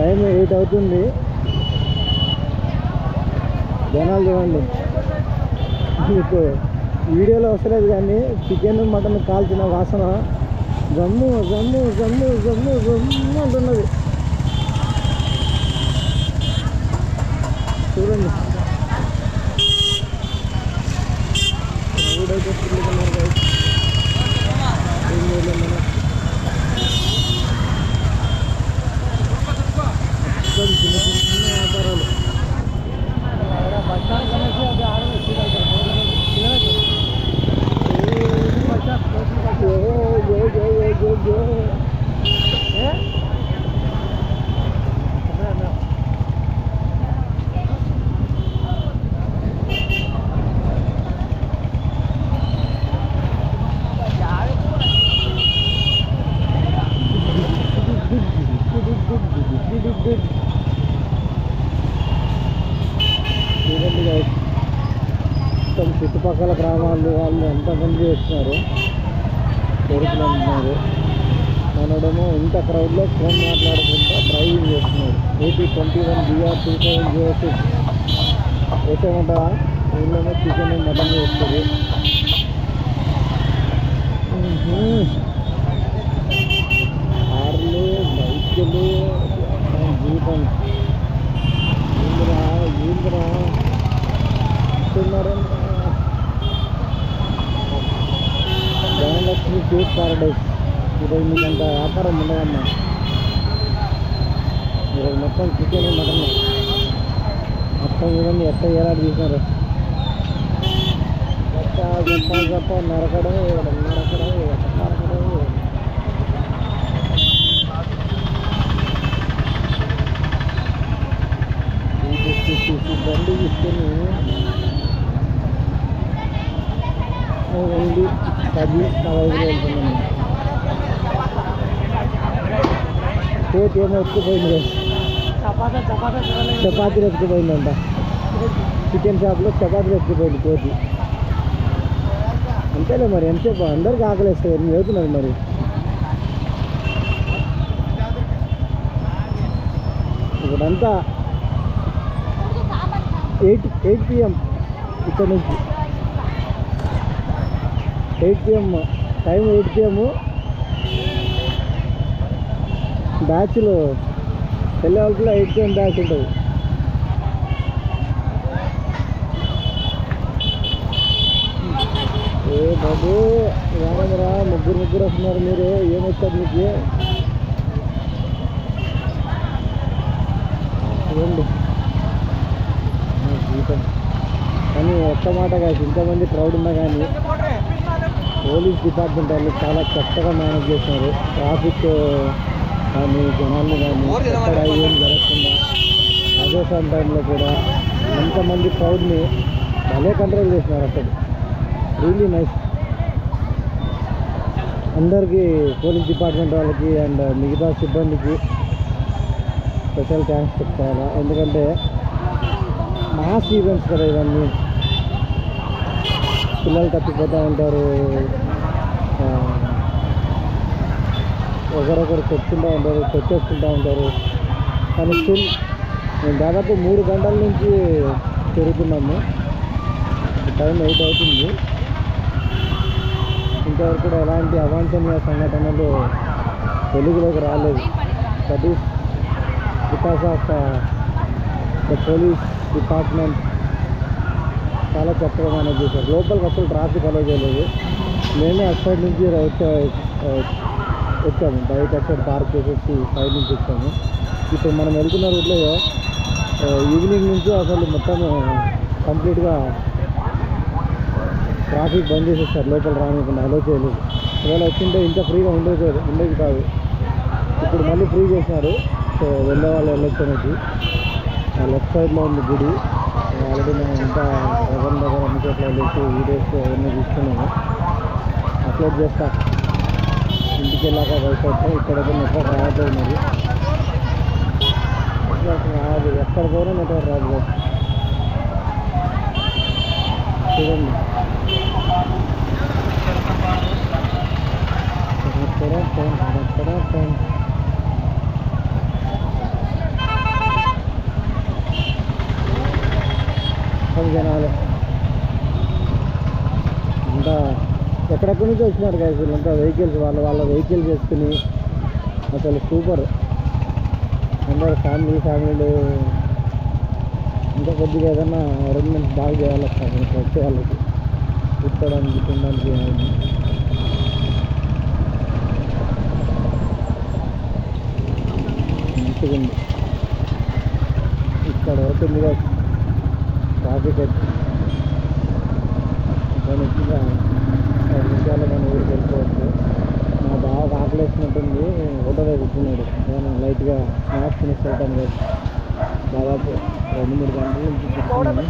Time eight అవుతుంది. జనాలు చూడండి. మీకు వీడియోలో వస్తలేదు కానీ చికెన్ మటన్ కాల్చిన వాసన జమ్ము జమ్ము జమ్ము జమ్ము జమ్ము అంటున్నది. చూడండి. ఊడైతే చూడండి మొత్తం చుట్టుపక్కల గ్రామాలు వాళ్ళు ఎంతమంది వస్తున్నారు కొడుకులు అంటున్నారు మనడేమో ఇంత క్రౌడ్లో ఫోన్ మాట్లాడకుండా డ్రైవింగ్ చేస్తున్నారు. AP twenty one BR two thousand zero six. వేసేమంటావా ఊళ్ళోనే చికెన్ మటన్ చేస్తుంది ధనలక్ష్మి కేక్ పారడైస్ ఈరోజు మీకు అంత వ్యాపారం ఉండదమ్మా ఈరోజు మొత్తం చికెన్ మటన్ మొత్తం చూడండి ఎట్ట ఏలాడు తీసినారు గొప్ప గొప్ప గొప్ప నరకడం నరకడం నరకడం వేయడం తీసి తీసి బండి తీసుకొని ఓన్లీ పది పదహైదు వెళ్తున్నాను చేతి ఏమో ఎత్తుకుపోయింది చపాతీలు ఎత్తుకుపోయిందంట చికెన్ షాప్లో చపాతీలు ఎత్తుకుపోయింది కోతి అంతేలే మరి ఎంతసేపు? అందరికి ఆకలేస్తుంది ఎన్ని వెళ్తున్నారు మరి? ఇప్పుడంతా ఎయిట్ ఎయిట్ పిఎం ఇక్కడ నుంచి. Eight PM time eight PM బ్యాచ్లు వెళ్ళే వాళ్ళకి ఎయిట్ పిఎం బ్యాచ్ ఉంటుంది. ఏ బాబు రామరా ముగ్గురు ముగ్గురు వస్తున్నారు మీరు ఏమొచ్చారు మీకు? చూడండి జీతం కానీ ఒక్క మాట కాదు ఇంతమంది క్రౌడ్ ఉన్నా కానీ. పోలీస్ డిపార్ట్మెంట్ వాళ్ళు చాలా చక్కగా మేనేజ్ చేస్తున్నారు ట్రాఫిక్ కానీ జనాల్ని కానీ ఎక్కడ ఏం జరగకుండా అదే సమ్ టైంలో కూడా ఎంతమంది క్రౌడ్ని భలే కంట్రోల్ చేస్తున్నారు అక్కడ. రియలీ నైస్ అందరికీ పోలీస్ డిపార్ట్మెంట్ వాళ్ళకి అండ్ మిగతా సిబ్బందికి స్పెషల్ థ్యాంక్స్ చెప్తారా ఎందుకంటే మాస్ ఈవెంట్స్ కదా ఇవన్నీ. పిల్లలు తప్పిపోతూ ఉంటారు. ఒకరొకరు కొట్టుకుంటూ ఉంటారు కొట్టేసుకుంటూ ఉంటారు. కానీ స్టిల్ మేము దాదాపు మూడు గంటల నుంచి తిరుగుతున్నాము. టైం ఎయిట్ అవుతుంది. ఇంతవరకు కూడా ఎలాంటి అవాంఛనీయ సంఘటనలు తెలుగులోకి రాలేదు. That is because of the police department చాలా చక్కగా మేనేజ్ చేశారు. లోపలికి అసలు ట్రాఫిక్ అలో చేయలేదు. మేమే అక్కడి నుంచి వచ్చాము. బయట అక్కడ పార్క్ చేసేసి సైడ్ నుంచి వచ్చాము. ఇప్పుడు మనం వెళ్తున్న రూట్లో ఈవినింగ్ నుంచి అసలు మొత్తం కంప్లీట్గా ట్రాఫిక్ బంద్ చేసేస్తారు లోపల రానికుండా అలో చేయలేదు. ఒకవేళ వచ్చింటే ఇంత ఫ్రీగా ఉండేది ఉండేది కాదు. ఇప్పుడు మళ్ళీ ఫ్రీ చేసినారు. సో వెళ్ళే వాళ్ళు వెళ్ళొచ్చు అనేది. ఆ లెఫ్ట్ సైడ్లో ఉంది గుడి. ఆల్రెడీ మేము ఇంకా ఎవరి దగ్గర అన్ని చోట్ల వెళ్ళేసి వీడియోస్ అవన్నీ తీసుకున్నాము అప్లోడ్ చేస్తా. ఇంటికి వెళ్ళాక వైఫై ఇక్కడ నెట్వర్క్ రాదు మరి. నెట్వర్క్ రాదు. ఎక్కడ పోయినా నెట్వర్క్ రాదు. చూడండి. మొత్తం జనాలు. అంతా ఎక్కడెక్కడి నుంచి వచ్చినారు కదా వీళ్ళంతా? వెహికల్స్ వాళ్ళ వాళ్ళ వెహికల్స్ చేసుకుని అసలు సూపర్ అందరు ఫ్యామిలీ ఫ్యామిలీలు ఇంకా కొద్దిగా ఏదైనా అరేంజ్మెంట్స్ బాగా చేయాలి సార్ ఇంకా వచ్చే వాళ్ళకి. కూర్చోడానికి తినడానికి మంచిగా ఉంది ఇక్కడ వరకు ఉంది ట్రాఫిక్ అయితే ఇక్కడ నుంచి నిమిషాలు మన ఊరికి వెళ్ళిపోవచ్చు మా బాగా ఆకలేసినట్టుంది హోటల్ కూర్చున్నాడు. నేను లైట్గా స్నాక్స్ తినేసి వెళ్తాను కదా. దాదాపు రెండు మూడు గంటల నుంచి కూర్చున్నాను.